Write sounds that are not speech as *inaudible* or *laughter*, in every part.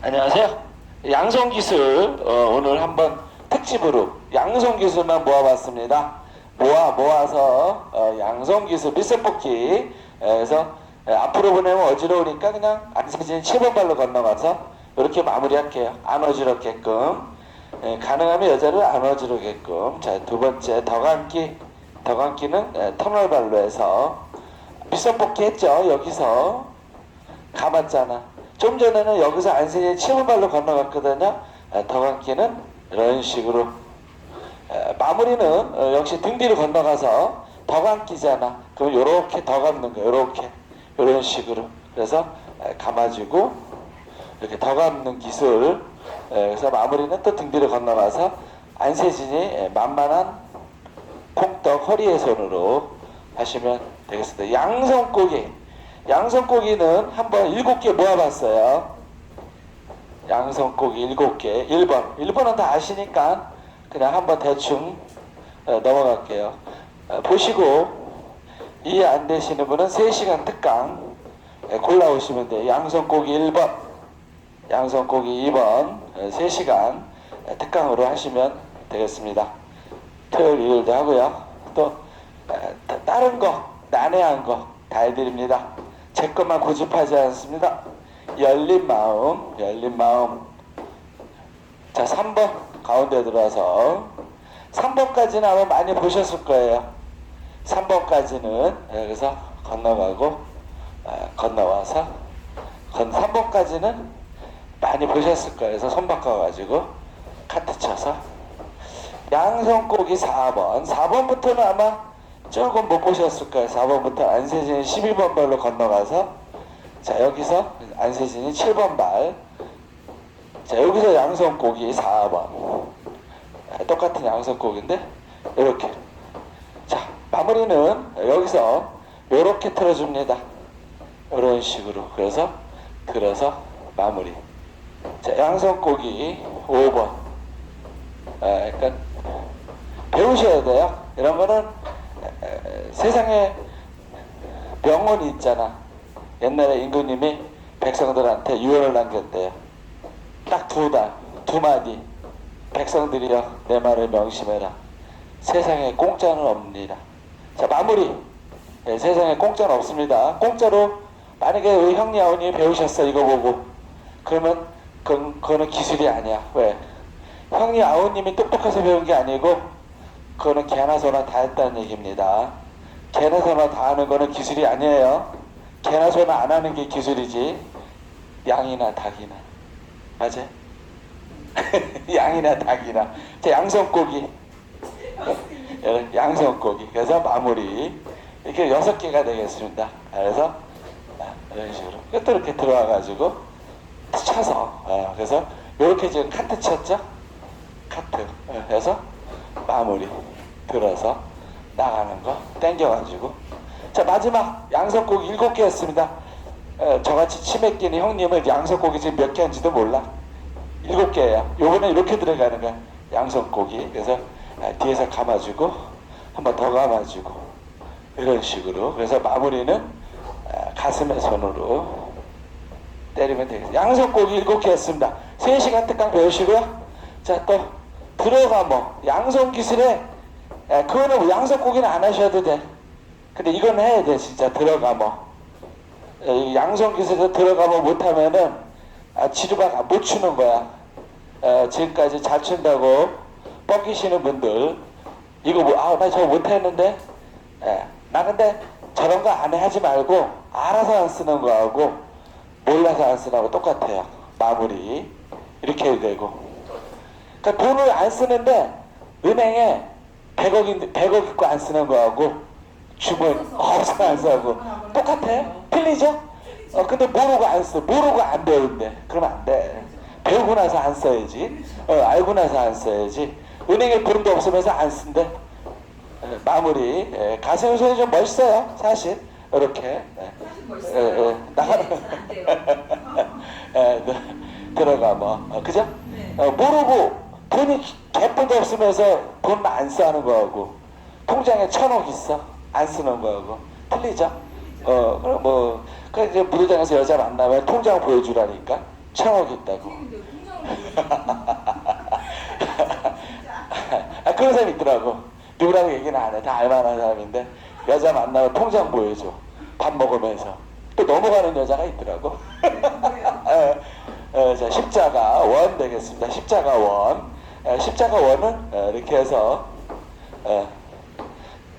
안녕하세요. 양성기술 어, 오늘 한번 특집으로 양성기술만 모아봤습니다. 모아 모아서 어, 양성기술 밀접뽑기 그래서 에, 앞으로 보내면 어지러우니까 그냥 안세진 7번 발로 건너가서 이렇게 마무리할게요. 안 어지럽게끔 에, 가능하면 여자를 안 어지럽게끔 자두 번째 더감기 더감기는 에, 터널 발로 해서 밀접뽑기 했죠. 여기서 가봤잖아. 좀 전에는 여기서 안세진 치문 발로 건너갔거든요. 에, 더감기는 이런 식으로 에, 마무리는 어, 역시 등 뒤로 건너가서 더 감기잖아. 그럼 요렇게 더 감는 거야. 요렇게 이런 식으로. 그래서 에, 감아주고 이렇게 더 감는 기술. 에, 그래서 마무리는 또 등 뒤로 건너가서 안세진이 에, 만만한 콩떡 허리의 손으로 하시면 되겠습니다. 양손고기. 양손고기는 한번 일곱 개 모아봤어요. 양손고기 일곱 개. 1번. 1번은 다 아시니까 그냥 한번 대충 어, 넘어갈게요. 어, 보시고 이해 안 되시는 분은 3시간 특강 예, 골라오시면 돼요. 양손고기 1번, 양손고기 2번 3시간 특강으로 하시면 되겠습니다. 토요일, 일요일도 하고요. 또 다른 거, 난해한 거 다 해드립니다. 제 것만 고집하지 않습니다. 열린 마음, 열린 마음. 자, 3번 가운데 들어와서 3번까지는 아마 많이 보셨을 거예요. 3번까지는 여기서 건너가고 아, 건너와서 건 3번까지는 많이 보셨을 거예요. 그래서 손 바꿔가지고 카트 쳐서 양손고기 4번 4번부터는 아마 조금 못 보셨을 거예요. 4번부터 안세진이 12번 발로 건너가서. 자 여기서 안세진이 7번 발. 자 여기서 양손고기 4번. 아, 똑같은 양손고기인데? 이렇게. 자 마무리는 여기서 이렇게 틀어줍니다. 이런 식으로. 그래서 들어서 마무리. 자 양손고기 5번. 아, 약간 배우셔야 돼요. 이런 거는 세상에 명언이 있잖아 옛날에 임금님이 백성들한테 유언을 남겼대요 딱두 달, 두 마디. 백성들이여 내 말을 명심해라. 세상에 공짜는 없느니라. 자 마무리. 네, 세상에 공짜는 없습니다. 공짜로 만약에 우리 형님 아버님이 배우셨어 이거 보고 그러면 그건, 그거는 기술이 아니야. 왜? 형님 아버님이 똑똑해서 배운 게 아니고 그거는 개나 소나 다 했다는 얘기입니다. 개나 소나 다 하는 거는 기술이 아니에요. 개나 소나 안 하는 게 기술이지. 양이나 닭이나. 맞아? *laughs* 양이나 닭이나 자 양손고기 여러분, *laughs* 양손고기 그래서 마무리 이렇게 여섯 개가 되겠습니다 그래서 아, 이런 식으로 또 이렇게 들어와 가지고 쳐서 어, 그래서 이렇게 지금 카트 쳤죠 카트 어, 그래서 마무리 들어서 나가는 거 당겨 가지고 자 마지막 양손고기 일곱 개였습니다 어, 저같이 치맥 끼는 형님은 양손고기 지금 몇개 한지도 몰라 일곱 개예요. 요번에 이렇게 들어가는 거야. 양손고기. 그래서 아, 뒤에서 감아주고 한 번 더 감아주고 이런 식으로. 그래서 마무리는 아, 가슴에 손으로 때리면 되겠습니다. 양손고기 일곱 개 했습니다. 3시간 특강 배우시고요. 자, 또 들어가 뭐 양손 기술에 에, 그거는 뭐 양손고기는 안 하셔도 돼. 근데 이건 해야 돼 진짜 들어가 뭐 에, 이 양손 기술에 들어가면 못하면은 아, 지루가 못 추는 거야. 어, 지금까지 잘 춘다고 뻑기시는 분들 이거 뭐, 아, 나 저거 못했는데 예, 나 근데 저런 거 안 해 하지 말고 알아서 안 쓰는 거하고 몰라서 안 쓰는 거하고 똑같아요. 마무리 이렇게 해도 되고 그러니까 돈을 안 쓰는데 은행에 100억, 100억 있고 안 쓰는 거하고 주문 없어 안 쓰고 똑같아요? 틀리죠? 어, 근데 모르고 안 써. 모르고 안 배운대. 그러면 안 돼. 배우고 나서 안 써야지. 어, 알고 나서 안 써야지. 은행에 돈도 없으면서 안 쓴대. 예, 마무리. 예, 가슴 소리 좀 멋있어요. 사실. 이렇게. 예. 예, 예, 나가는. *laughs* 예, 네. 들어가 뭐. 어, 그죠? 어, 모르고 돈이 개뿔도 없으면서 돈 안 쓰는 거하고 통장에 천억 있어. 안 쓰는 거하고. 틀리죠? 어, 그럼 뭐, 그 이제 무도장에서 여자 만나면 통장 보여주라니까. 천억 있다고. *laughs* 아, 그런 사람이 있더라고. 누구라고 얘기는 안 해. 다 알만한 사람인데 여자 만나면 통장 보여줘. 밥 먹으면서. 또 넘어가는 여자가 있더라고. 에, *laughs* 에, 자, 십자가 원 되겠습니다. 십자가 원. 에, 십자가 원은 에, 이렇게 해서 에,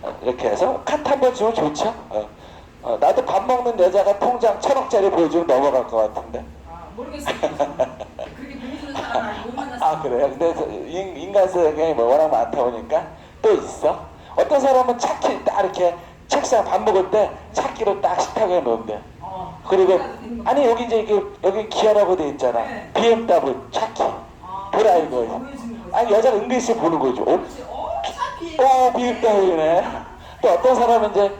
어, 이렇게 해서 카트 한번 주면 좋죠. 어, 어, 나도 밥 먹는 여자가 통장 천억짜리 보여주면 넘어갈 것 같은데. 아, 모르겠어요. 그렇게 보여주는 사람 말고 못 만났어요. 아 그래요? 근데 저 인, 인간 성향이 뭐 워낙 많다 보니까 또 있어? 어떤 사람은 차키 딱 이렇게 책상 밥 먹을 때 차키로 딱 식탁에 놓는데 어, 그리고. 아니 여기 이제 이게 여기 기아라고 돼 있잖아 네. BMW 차키 아, 보여주는 거지. 아니 여자가 은근히 보는 거죠 어? 그렇지. 어, BMW네 또 어떤 사람은 이제?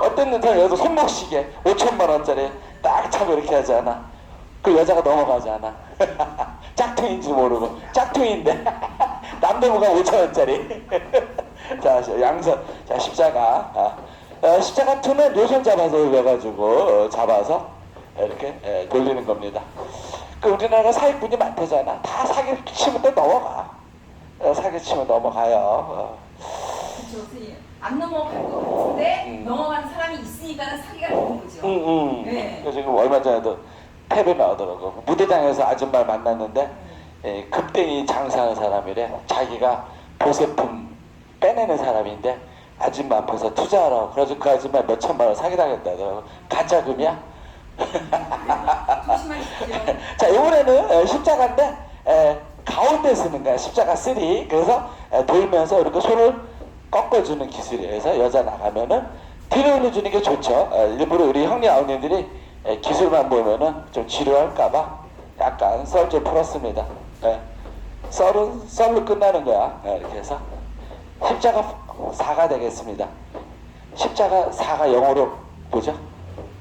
어떤 사람 여기서 손목시계 5천만 원짜리 딱 차고 이렇게 하잖아. 그 여자가 넘어가지 않아. *laughs* 짝퉁인지 모르고 짝퉁인데 *laughs* 남대무가 5천 원짜리. *laughs* 자 양선 자 십자가 아, 어, 십자가 투는 요선 잡아서 올려가지고 어, 잡아서 이렇게 예, 돌리는 겁니다. 그 우리나라가 사기꾼이 많대잖아. 다 사기 치면 또 넘어가. 어, 사기 치면 넘어가요. 어. 그렇죠, 선생님. 안 넘어갈 것 같은데 음. 넘어가는 사람이 있으니까 사기가 되는 거죠. 응, 응. 네. 그 지금 얼마 전에도 탭에 나오더라고. 무대장에서 아줌마를 만났는데 예, 급땡이 장사하는 사람이래. 자기가 보세품 빼내는 사람인데 아줌마 앞에서 투자하라고. 그래서 그 아줌마 몇 천만 원 사기당했다더라고. 가짜금이야? 자, 이번에는 에, 십자가인데 에, 가운데 쓰는 거야. 십자가 3. 그래서 에, 돌면서 이렇게 손을 꺾어주는 기술이에요. 그래서 여자 나가면은 뒤로 올려주는 게 좋죠. 에, 일부러 우리 형님 아우님들이 에, 기술만 보면은 좀 지루할까봐 약간 썰 좀 풀었습니다. 에, 썰은 썰로 끝나는 거야. 에, 이렇게 해서 십자가 4가 되겠습니다. 십자가 4가 영어로 뭐죠?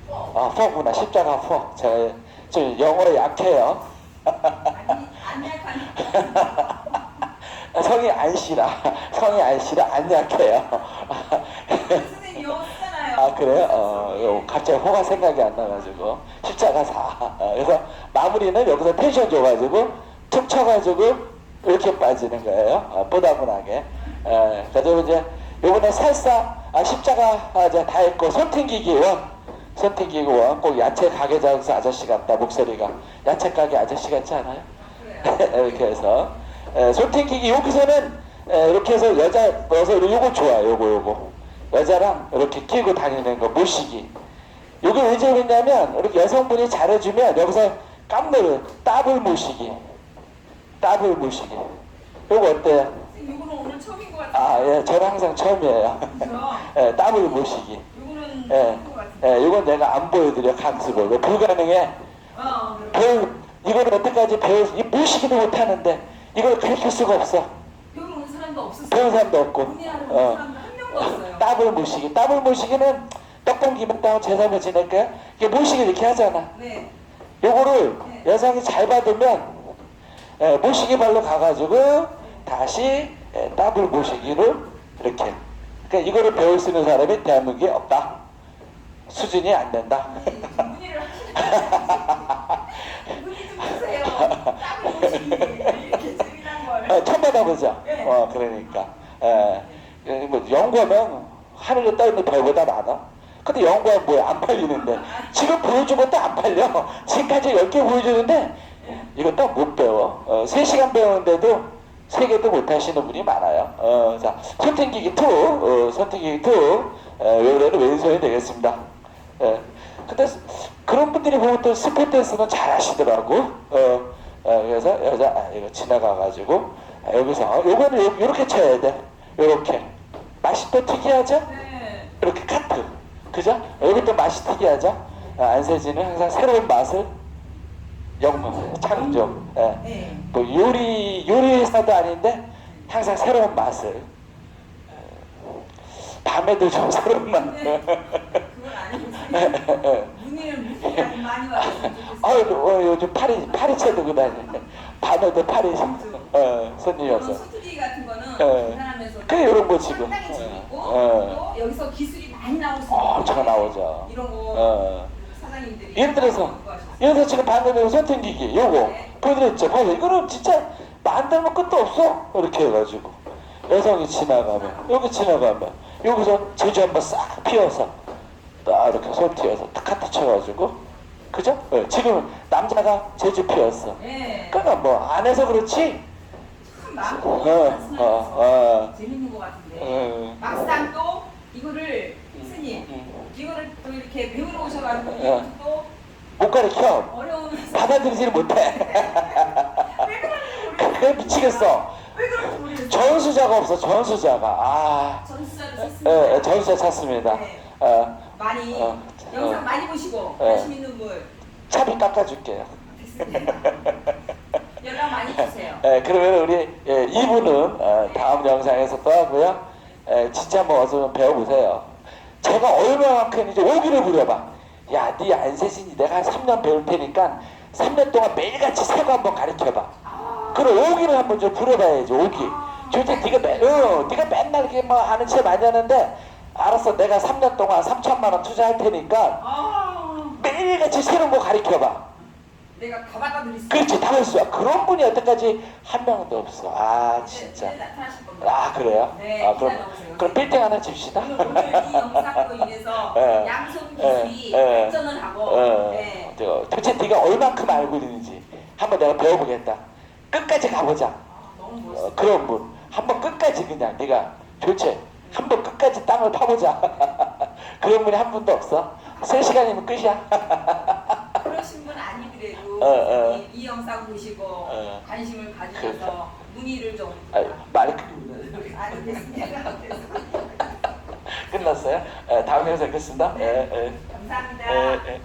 아, 4구나. 십자가 4. 제가 좀 영어로 약해요. *laughs* 성이 안씨라. 성이 안씨라 안 약해요. 선생님 영어 쓰잖아요. 아, 그래요? 어, 요 갑자기 호가 생각이 안 나가지고. 십자가 4. 어, 그래서 마무리는 여기서 텐션 줘가지고 툭 쳐가지고 이렇게 빠지는 거예요. 어, 뽀다분하게. 에, 그래서 이제 요번에 살사, 아, 십자가 아, 이제 다 했고, 손튕기기 원. 원. 꼭 야채 가게 장수 아저씨 같다, 목소리가. 야채 가게 아저씨 같지 않아요? *laughs* 이렇게 해서 에, 손팅키기 여기서는 에, 이렇게 해서 여자 넣어서 요거 좋아요 요거 요거 여자랑 이렇게 끼고 다니는 거 모시기 요게 왜 재밌냐면 이렇게 여성분이 잘해주면 여기서 깜놀을 더블 모시기 더블 모시기 요거 어때요? 이거는 오늘 처음인 것 같아요. 아예 저는 항상 처음이에요? *laughs* 예 더블 모시기 이거는 예. 예 이건 내가 안 보여드려 강습을 이거 불가능해 어, 배우 이거는 어떻게까지 배우 이 모시기도 못하는데 이걸 가르칠 수가 없어 배우러 온 사람도 없었어요. 배운 사람도 없고 문의하러 어. 사람도 한 명도 없어요. 더블 모시기 더블 모시기는 떡볶이 먹다가 제사를 지낼까요? 이게 모시기 이렇게 하잖아 네. 요거를 네. 여성이 잘 받으면 예, 모시기 발로 가가지고 다시 예, 더블 모시기를 이렇게 그러니까 이거를 배울 수 있는 사람이 대한민국에 없다 수준이 안 된다 문의를 하시는 문의 좀 주세요. 따로 오시기 이렇게 재미난 걸. 어, 처음 받아보죠. 네. 어, 그러니까. 예. 예, 뭐, 연구하면 하늘에 떠 있는 별보다 많아. 근데 연구하면 뭐야? 안 팔리는데. 지금 보여준 것도 안 팔려. 지금까지 10개 보여주는데, 딱못 배워. 어, 3시간 배우는데도 3개도 못 하시는 분이 많아요. 어, 자, 손튕기기 2, 어, 손튕기기 2, 어, 요래는 왼손이 되겠습니다. 예. 근데 그런 분들이 보면 또 스포 댄스는 잘 하시더라고. 어, 어, 그래서 여자 아, 이거 지나가가지고 아, 여기서 요거는 요, 요렇게 쳐야 돼. 요렇게 맛이 또 특이하죠? 네. 이렇게 카트, 그죠? 여기 또 맛이 특이하죠? 아, 안세진은 항상 새로운 맛을 영문 창조. 예. 네. 뭐 요리 요리 회사도 아닌데 항상 새로운 맛을 어, 밤에도 좀 새로운 맛. 네. 문의가 좀 많이 왔으면 아유, 좋겠어요. 어, 요즘 파리 파리 채도 다니. 밤에도 파리 어, 손님이 없어. 수트리 같은 거는 네. 대단하면서 그래, 이런 거 지금. 상당히 재밌고 네. 또 여기서 기술이 많이 나올 수 어, 있는 저 나오죠. 이런 거 어. 사장님들이 예를 들어서 공부하셨어요. 예를 들어 지금 방금 요 손튕기기 요거 네. 보여드렸죠 봐요 이거는 진짜 만들면 끝도 없어 이렇게 해가지고 여성이 지나가면 여기 지나가면 여기서 제주 한번 싹 피워서 딱 이렇게 손 튀어서 탁 갖다 쳐가지고. 그죠? 네, 지금 남자가 제주 피웠어. 네. 그러니까 뭐 안 해서 그렇지. 참 어, 많고 어, 어, 재밌는 것 같은데. 어. 막상 또 이거를 음, 스님 음. 이거를 또 이렇게 배우러 오셔가지고 어. 또못 가르쳐 어려운 받아들이지를 못해. *laughs* 왜 모르겠어 그게 미치겠어. 왜 그런지 모르겠어 전수자가 없어 전수자가. 아. 전수자를 예, 썼습니다. 예, 전수자 찾습니다. 네. 어, 많이 어, 영상 어. 많이 보시고 네. 관심 있는 분. 차비 깎아줄게요. 연락 많이 주세요. *laughs* 예, 그러면 우리 예, 이분은 어, 다음 영상에서 또 하고요. 예, 진짜 한번 어서 배워보세요. 제가 얼마만큼 이제 오기를 부려봐. 야, 네 안세신이 내가 한 3년 배울 테니까 3년 동안 매일같이 새거 한번 가르쳐봐. 그럼 오기를 한번 좀 부려봐야지 오기. 도대체 네가 매, 어, 네가 맨날 이렇게 뭐 하는 체 많이 하는데 알았어 내가 3년 동안 3천만 원 투자할 테니까 아. 매일같이 새로운 거 가르쳐봐. 내가 다 받아드리겠습니다 그렇지 다 했어. 그런 분이 여태까지 한 명도 없어. 아 네, 진짜. 네, 아 그래요? 네, 아 그럼. 그럼 빌딩 하나 줍시다. 오늘, 이 영상으로 인해서 *laughs* 예. 양손 기술이 예, 예. 발전을 하고 어, 네. 저, 도대체 네가 얼만큼 알고 있는지 한번 내가 배워보겠다. 끝까지 가보자. 아, 어, 그런 분. 한번 끝까지 그냥 네가 도대체 한 번 끝까지 땅을 파보자 *laughs* 그런 분이 한 분도 없어 3시간이면 끝이야 *laughs* 그러신 분 아니더라도 어, 어. 이, 이 영상 보시고 어. 관심을 가지셔서 문의를 좀 아유, 말이 *laughs* 아니 됐습니다 끝났어요? 에, 다음 영상 뵙겠습니다 예, 예. 감사합니다 예, 예.